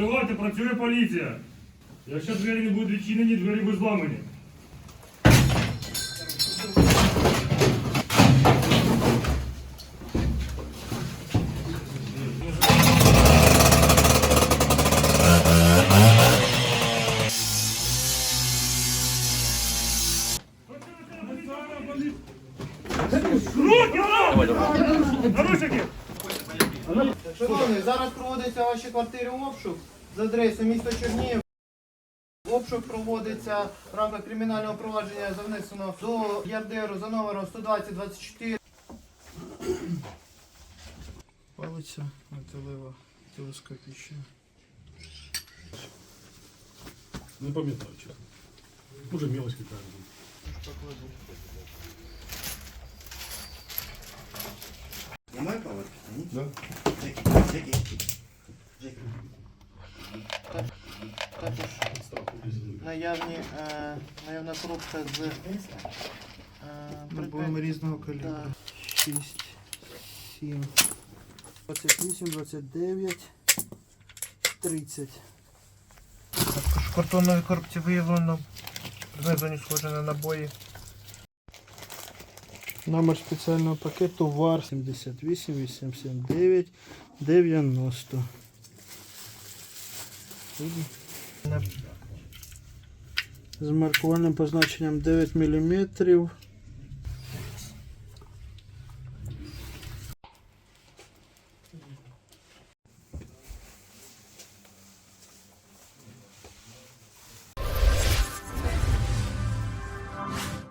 Відкривайте, працює поліція. Якщо двері не будуть відчинені, двері будуть зламані. Руки, Наручники! Шановні, зараз проводиться в вашій квартирі обшук за адресою місто Чернігів. Обшук проводиться в рамках кримінального провадження за внесено до ЄРДРу за номером 12024. Палиця металева телескопічна. Не пам'ятаю, чесно. Може, мелочь какая-то. Немає палатки? Ні? Да. Які? Які? Які? Також наявні, е, наявна коробка з е, Набоями різного калібру. Так. 6, 7, 28, 29, 30. Також в картонної коробці виявлено знизу схоже на набої. Номер спеціального пакету ВАР 78, 89, 90. З маркувальним позначенням 9 мм